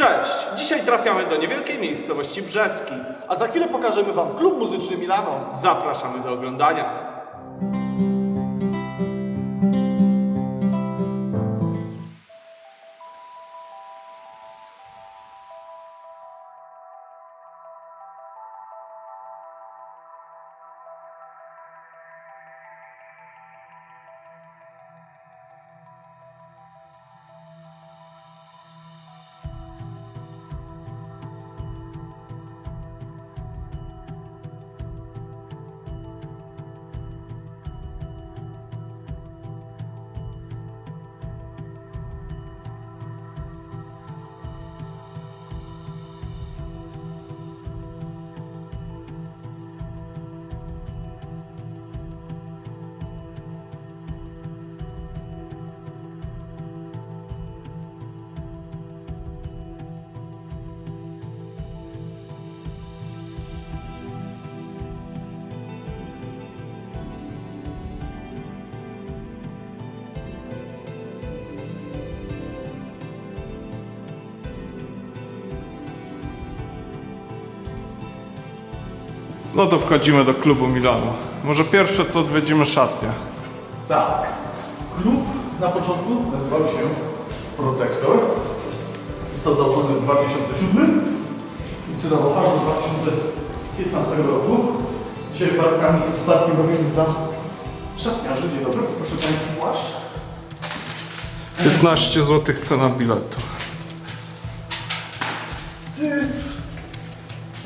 Cześć! Dzisiaj trafiamy do niewielkiej miejscowości Brzeski. A za chwilę pokażemy Wam klub muzyczny Milano. Zapraszamy do oglądania. No to wchodzimy do klubu Milano. Może pierwsze co odwiedzimy szatnię. Tak. Klub na początku nazywał się Protector. Został założony w 2007. Funkcjonował aż do 2015 roku. Dzisiaj z Bartkami, z Bartkiem robimy za szatniarzy. Dzień dobry, proszę Państwa płaszcz. 15 zł cena biletu. Ty.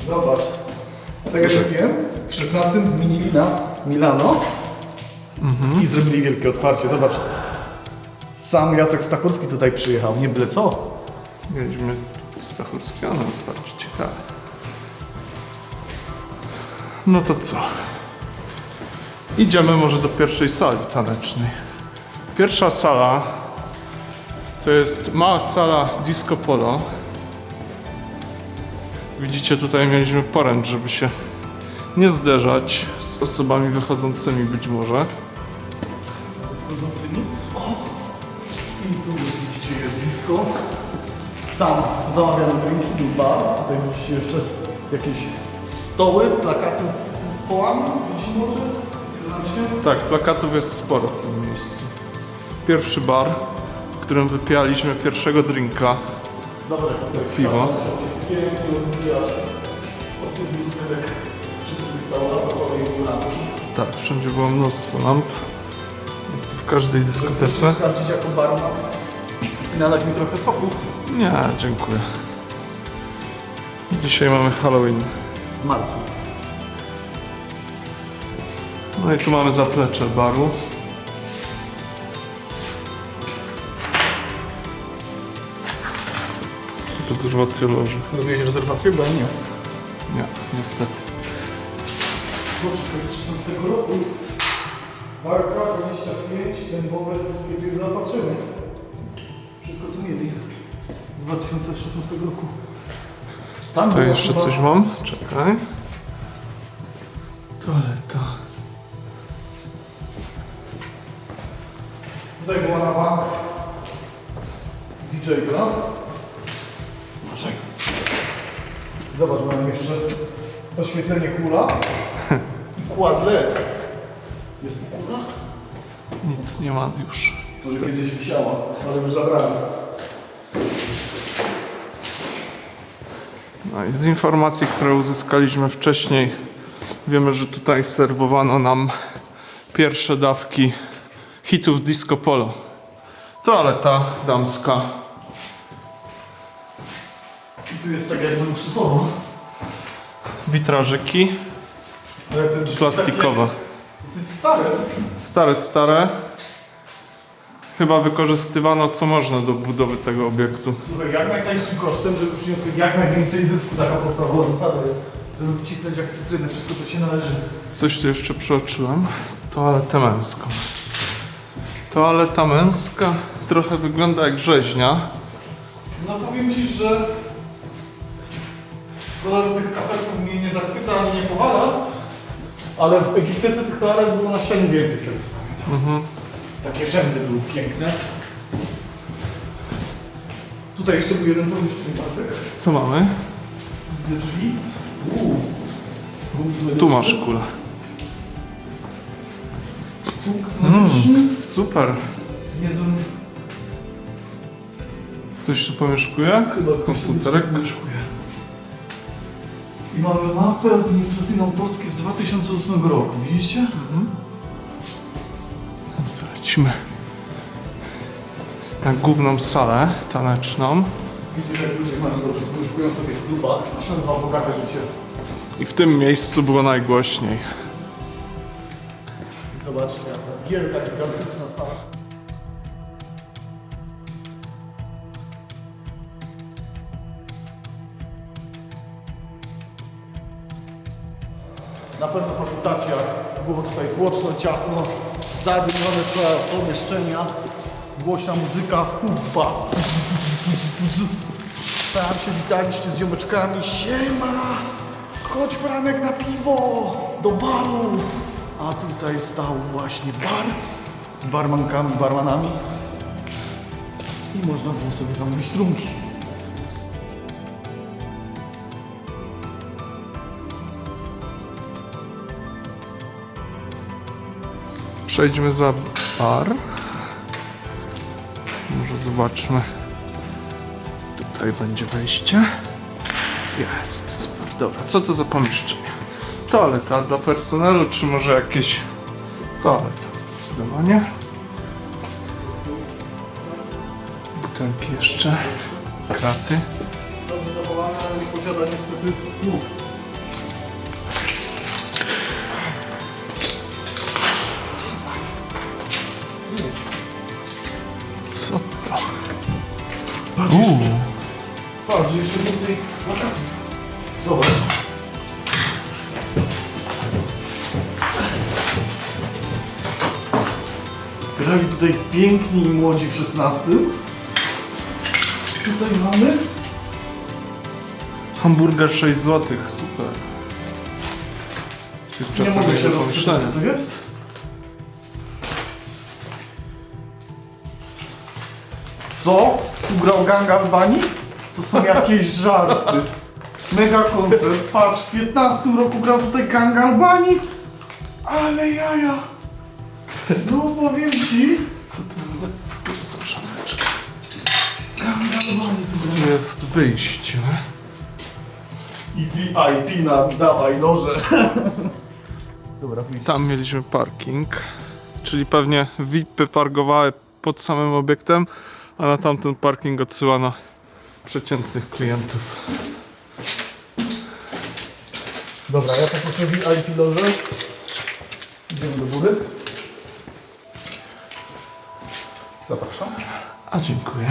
Zobacz. Tak jak mówiłem, w 16 zmienili na Milano i zrobili wielkie otwarcie. Zobacz. Sam Jacek Stachurski tutaj przyjechał, nie byle co. Mieliśmy Stachurskiego na otwarcie. Ciekawe. No to co? Idziemy może do pierwszej sali tanecznej. Pierwsza sala to jest mała sala disco polo. Widzicie, tutaj mieliśmy poręcz, żeby się nie zderzać z osobami wychodzącymi być może. wchodzącymi. O! I tu widzicie jest disco. Tam zamawiane drinki, był bar. Tutaj widzicie jeszcze jakieś stoły, plakaty z zespołami. Być może? Nie znam się. Tak, plakatów jest sporo w tym miejscu. Pierwszy bar, w którym wypijaliśmy pierwszego drinka. Piwo. Tak, wszędzie było mnóstwo lamp. W każdej dyskotece. sprawdzić jako barman i nalać mi trochę soku? Nie, dziękuję. Dzisiaj mamy Halloween. W marcu. No i tu mamy zaplecze baru. Rezerwację loży. Robiłeś rezerwację? Bo ja nie. Nie, niestety. Boże, to jest z 16 roku. Warka 25, dębowe jest zaopatrzenie. Wszystko co mieli. Z 2016 roku. Tam To jeszcze chyba- coś mam? Czekaj. Oświetlenie kula i kład LED. Jest tu kula? Nic nie ma już. Może kiedyś wisiała, ale już zabrałem. No i z informacji, które uzyskaliśmy wcześniej, wiemy, że tutaj serwowano nam pierwsze dawki hitów disco polo. Toaleta damska. I tu jest tak jakby luksusowo. Witrażyki Ale te drzwi plastikowe. takie stare. Stare, stare. Chyba wykorzystywano co można do budowy tego obiektu. Słuchaj, jak najtańszym kosztem, żeby przyniosły jak najwięcej zysku. Taka podstawowa zasada jest. Żeby wcisnąć jak cytrynę wszystko, co się należy. Coś tu jeszcze przeoczyłem. Toaletę męską. Toaleta męska trochę wygląda jak rzeźnia. No powiem Ci, że kolor tych kafelków mnie nie zachwyca ani nie powala, ale w Egiptece tych toalet było na ścianie więcej, z tego co pamiętam. Takie rzędy były piękne. Tutaj jeszcze był jeden pomieszczenie, Bartek. Co mamy? Widzę drzwi. Uuu. Punkt Tu medyczny. masz kulę. Punkt medyczny. Super. Ktoś tu pomieszkuje? Chyba ktoś Komputerek? sobie. I mamy mapę administracyjną Polski z 2008 roku, widzicie? To lecimy na główną salę taneczną. Widzisz jak ludzie mają dobrze, pomieszkują sobie w klubach. To się nazywa bogate życie. I w tym miejscu było najgłośniej. Zobaczcie, jaka wielka, gigantyczna sala. Na pewno pamiętacie, jak było tutaj tłoczno, ciasno, zadymione całe pomieszczenia, głośna muzyka, huk, bas. Tam się witaliście z ziomeczkami, siema, chodź Franek na piwo, do baru. A tutaj stał właśnie bar z barmankami, barmanami i można było sobie zamówić trunki. Przejdźmy za bar. Może zobaczmy. Tutaj będzie wejście. Jest, super. Dobra, co to za pomieszczenie? Toaleta dla personelu, czy może jakieś... Toaleta zdecydowanie. Butelki jeszcze. Kraty. Dobrze zachowane, ale nie posiada niestety. Piękni i młodzi w 16. Tutaj mamy Hamburger 6 zł, super. Nie mogę się nie pomyślenia. co to jest. Co? Tu grał gang Albanii? To są jakieś żarty. Mega koncert. Patrz, w 15 roku grał tutaj gang Albanii. Ale jaja. No powiem ci. Co było? Pusto przemyczka. Gang Albanii tu. Tu jest wyjście. I VIP na dawaj noże. Dobra, wyjdź. Tam mieliśmy parking, czyli pewnie VIPy parkowały pod samym obiektem, a na tamten parking odsyłano przeciętnych klientów. Dobra, ja poproszę VIP loże. Idziemy do góry. Zapraszam. A dziękuję.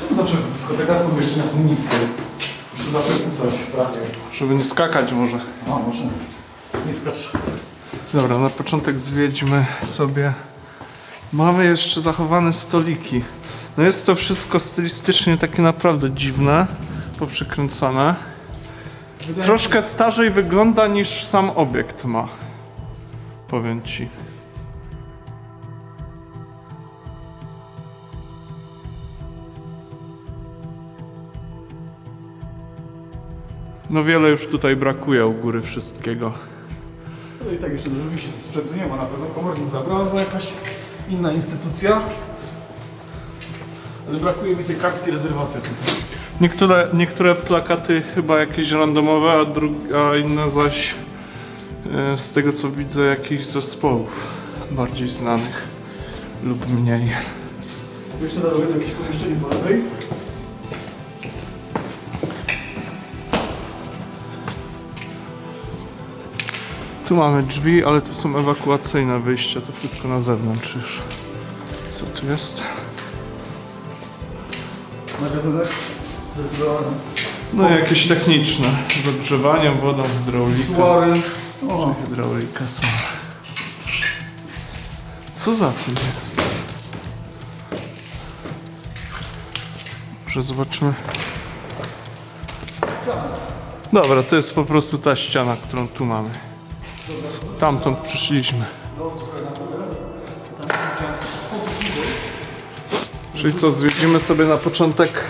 Czemu zawsze w dyskotekach pomieszczenia są niskie? Muszę zawsze kucać prawie. Żeby nie skakać może. A, może. Nie skacz. Dobra, na początek zwiedźmy sobie. Mamy jeszcze zachowane stoliki. No jest to wszystko stylistycznie takie naprawdę dziwne, poprzykręcane. Troszkę starzej wygląda niż sam obiekt ma. Powiem ci. No wiele już tutaj brakuje u góry wszystkiego. No i tak jeszcze dużo się sprzętu nie ma. Na pewno komornik zabrał albo jakaś inna instytucja. Ale brakuje mi tej kartki rezerwacji tutaj. Niektóre, niektóre plakaty chyba jakieś randomowe, a, dru- a inne zaś e, z tego co widzę jakichś zespołów bardziej znanych lub mniej. Tu jeszcze na dole jest jakieś pomieszczenie po lewej. Tu mamy drzwi, ale to są ewakuacyjne wyjścia, to wszystko na zewnątrz już. Co tu jest? Magazynek. Zdecydowanie. No jakieś techniczne, z ogrzewaniem, wodą, hydraulika. Suary. O, Hydraulika są. Co za tym jest? Może zobaczymy. Dobra, to jest po prostu ta ściana, którą tu mamy. Z tamtąd przyszliśmy. Czyli co, zwiedzimy sobie na początek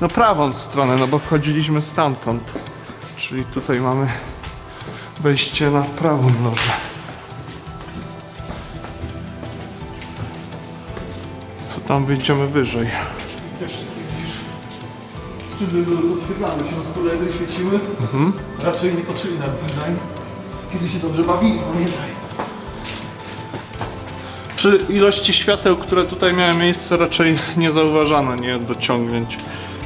na prawą stronę, no bo wchodziliśmy stamtąd. Czyli tutaj mamy wejście na prawą lożę. Co tam wyjdziemy wyżej? Te wszystkie widzisz, szyby były podświetlane, w środku LEDy świeciły. Raczej nie patrzyli na design. Kiedy się dobrze bawili, pamiętaj. Przy ilości świateł, które tutaj miały miejsce, raczej nie zauważano nie dociągnięć.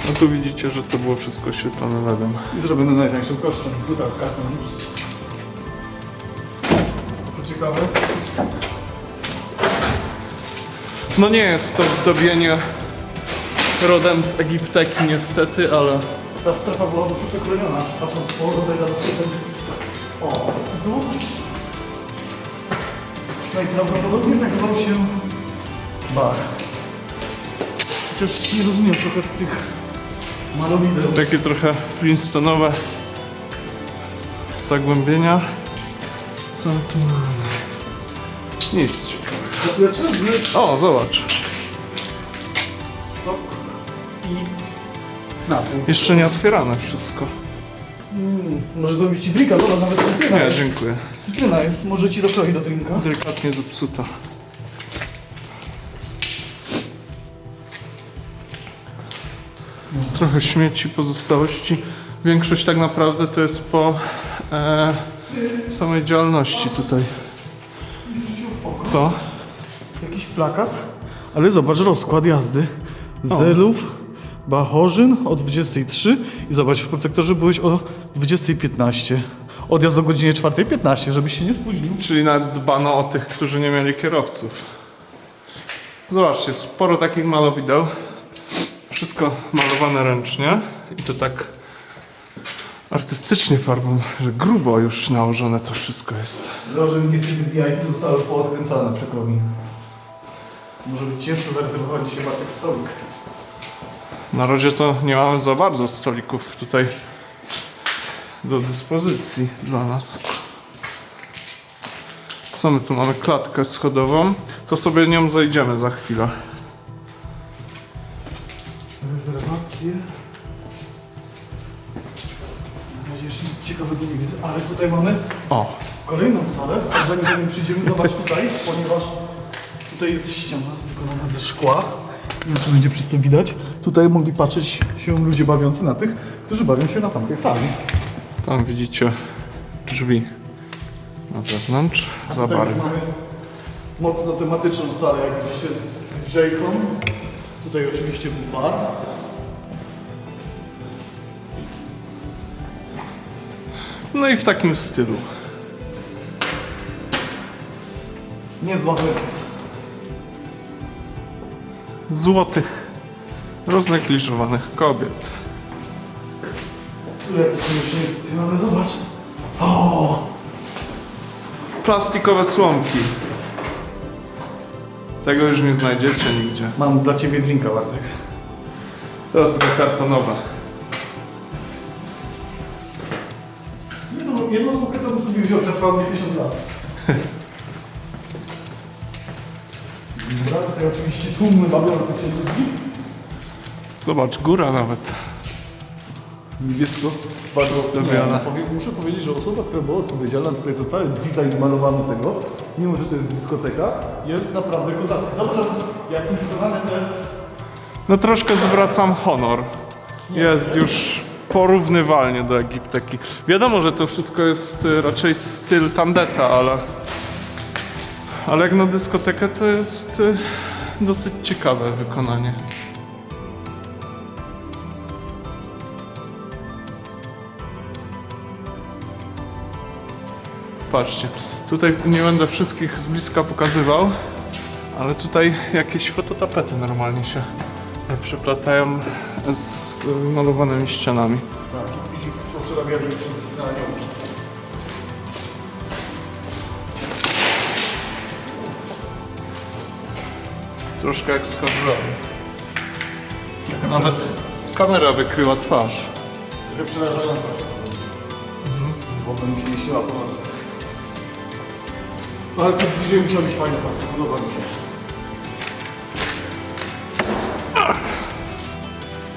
No tu widzicie, że to było wszystko oświetlone LEDem. I zrobione najtańszym kosztem. Tutaj karton Lips. Co ciekawe, No nie jest to zdobienie rodem z Egipteki niestety, ale ta strefa była wysoce chroniona, patrząc po rodzaj zabezpieczeń. O, i tu najprawdopodobniej znajdował się bar. Chociaż nie rozumiem trochę tych malowideł. takie trochę flintstonowe zagłębienia. Co tu mamy? Nic O, zobacz. sok i napój. Jeszcze nie otwierane wszystko. Może zrobić ci drinka, dobra, nawet cytryna Nie, jest. dziękuję. Cytryna jest, może ci dokroić do drinka. Delikatnie zepsuta. Trochę śmieci, pozostałości. Większość tak naprawdę to jest po e, samej działalności tutaj. Co? Jakiś plakat, ale zobacz rozkład jazdy. Zelów, Bachorzyn o 23 i zobacz, w protektorze byłeś o 20.15. Odjazd o godzinie 4.15, żebyś się nie spóźnił. Czyli nawet dbano o tych, którzy nie mieli kierowców. Zobaczcie, sporo takich malowideł. Wszystko malowane ręcznie i to tak artystycznie farbą, że grubo już nałożone to wszystko jest. Loże niestety VIP zostały poodkręcane przekomi. Może być ciężko zarezerwować dzisiaj Bartek stolik. Na razie to nie mamy za bardzo stolików tutaj do dyspozycji dla nas. Co my tu mamy? Klatkę schodową. To sobie nią zejdziemy za chwilę. Rezerwacje. Na razie jeszcze nic ciekawego nie widzę, ale tutaj mamy O, kolejną salę. Zanim do niej przyjdziemy, zobacz tutaj, ponieważ tutaj jest ściana wykonana ze szkła. Nie wiem, czy będzie przez to widać. Tutaj mogli patrzeć się ludzie bawiący na tych, którzy bawią się na tamtej sali. Tam widzicie drzwi na zewnątrz. Za Tutaj już mamy mocno tematyczną salę, jak widzicie, z DJ-ką. Tutaj oczywiście był bar. No i w takim stylu. Niezła wypis. Złotych, roznegliżowanych kobiet. Tu jakieś pomieszczenie stacjonalne, zobacz. O! Plastikowe słomki. Tego już nie znajdziecie nigdzie. Mam dla Ciebie drinka, Bartek. Teraz tylko kartonowe. W sumie to jedną smokę to bym sobie wziął, przetrwał mnie tysiąc lat. Dobra, tutaj oczywiście tłumy się ludzi. Zobacz, góra nawet. Niebiesko. Bardzo Zdobione. Powie, muszę powiedzieć, że osoba, która była odpowiedzialna tutaj za cały design malowany tego, mimo że to jest dyskoteka, jest naprawdę kozacka. Zobacz, jak zimitowane te... No troszkę zwracam honor. Jest już porównywalnie do Egipteki. Wiadomo, że to wszystko jest y, raczej styl tandeta, ale... Ale jak na dyskotekę to jest y, dosyć ciekawe wykonanie. Patrzcie, tutaj nie będę wszystkich z bliska pokazywał, ale tutaj jakieś fototapety normalnie się e, przeplatają z malowanymi ścianami. Tak, wszystkich na aniołki. Troszkę jak z. Nawet kamera wykryła twarz. Trochę przerażająca. Bo bym się nie śniła po nocy. Ale ten DJ musiał być fajny bardzo, podoba mi się.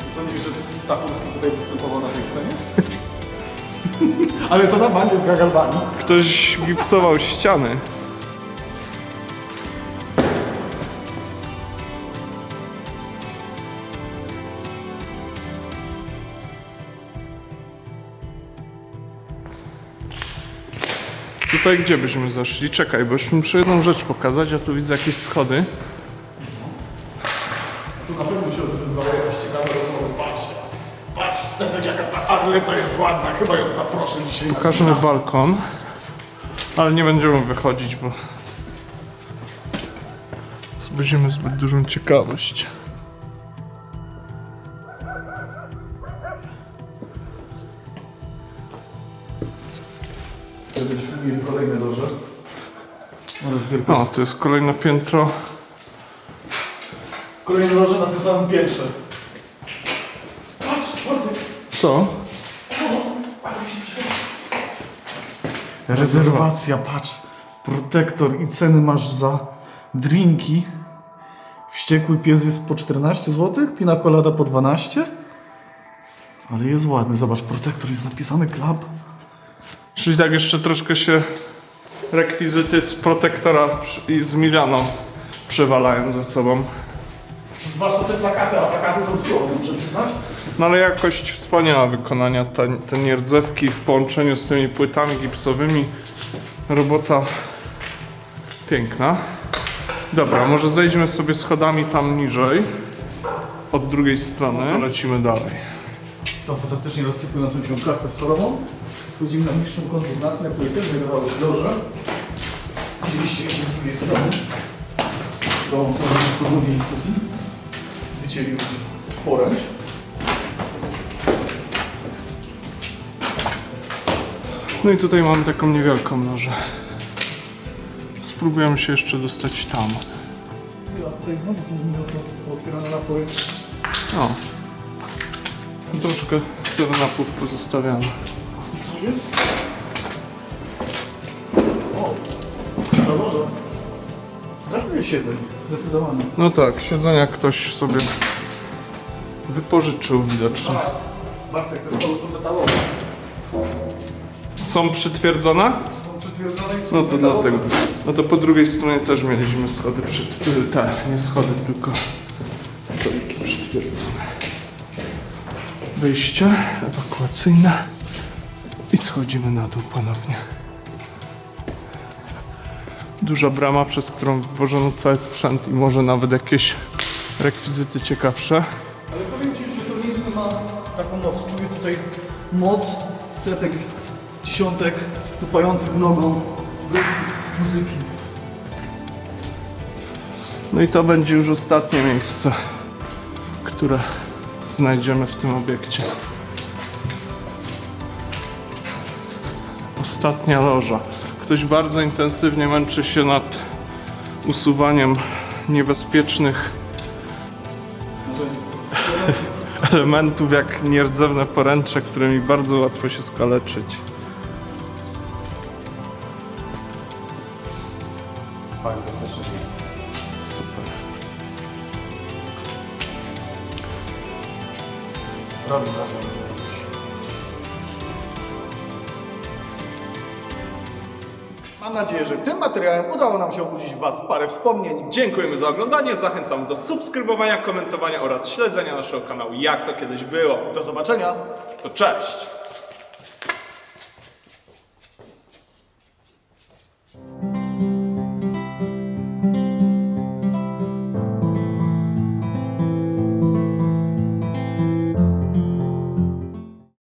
Sądzisz, że Stachowski tutaj występował na tej scenie? Ale to na banie z Gagalbami. Ktoś gipsował ściany. Tutaj gdzie byśmy zaszli? Czekaj, bo już muszę jedną rzecz pokazać, ja tu widzę jakieś schody. Tu na pewno się odbywało jakaś ciekawa rozmowa. Patrz, patrz Stefek, jaka ta Arleta jest ładna. Chyba ją zaproszę dzisiaj na Pokażmy balkon, ale nie będziemy wychodzić, bo wzbudzimy zbyt dużą ciekawość. O, to jest kolejne piętro. Kolejne loże na tym samym piętrze. Patrz, Bartek. Co? Rezerwacja, patrz. Protektor i ceny masz za drinki. Wściekły pies jest po 14 zł, pina colada po 12. Ale jest ładny, zobacz, protektor jest napisany club. Czyli tak jeszcze troszkę się rekwizyty z protektora i z Milano przewalają ze sobą. Zwłaszcza te plakaty, a plakaty są cudowne, muszę przyznać. No ale jakość wspaniała wykonania, te, te nierdzewki w połączeniu z tymi płytami gipsowymi. Robota piękna. Dobra, może zejdźmy sobie schodami tam niżej. Od drugiej strony. To lecimy dalej. Tą fantastycznie rozsypującą się klatkę storową. Schodzimy na niższą kondygnację, na której też znajdowały się loże. Widzieliście jeszcze z drugiej strony. To są po drugiej niestety. Wycięli już oręż. No i tutaj mamy taką niewielką lożę. Spróbujemy się jeszcze dostać tam. A tutaj znowu są otwierane napoje. O. Troszkę serenapów pozostawiamy. Jest? O, ta loża. Brakuje siedzeń, zdecydowanie. No tak, siedzenia ktoś sobie wypożyczył widocznie. Bartek, te stoły są metalowe. Są przytwierdzone? Są przytwierdzone i są No to metalowe. dlatego. No to po drugiej stronie też mieliśmy schody przytwierdzone. Tak, nie schody, tylko stoliki przytwierdzone. Wyjście ewakuacyjne schodzimy na dół ponownie. Duża brama, przez którą wywożono cały sprzęt i może nawet jakieś rekwizyty ciekawsze. Ale powiem Ci, że to miejsce ma taką moc. Czuję tutaj moc setek, dziesiątek tupających nogą muzyki. No i to będzie już ostatnie miejsce, które znajdziemy w tym obiekcie. Ostatnia loża. Ktoś bardzo intensywnie męczy się nad usuwaniem niebezpiecznych elementów jak nierdzewne poręcze, którymi bardzo łatwo się skaleczyć. Fantastyczne miejsce. Super. Robi wrażenie. Mam nadzieję, że tym materiałem udało nam się obudzić w Was parę wspomnień. Dziękujemy za oglądanie, zachęcam do subskrybowania, komentowania oraz śledzenia naszego kanału Jak to kiedyś było. Do zobaczenia. To cześć!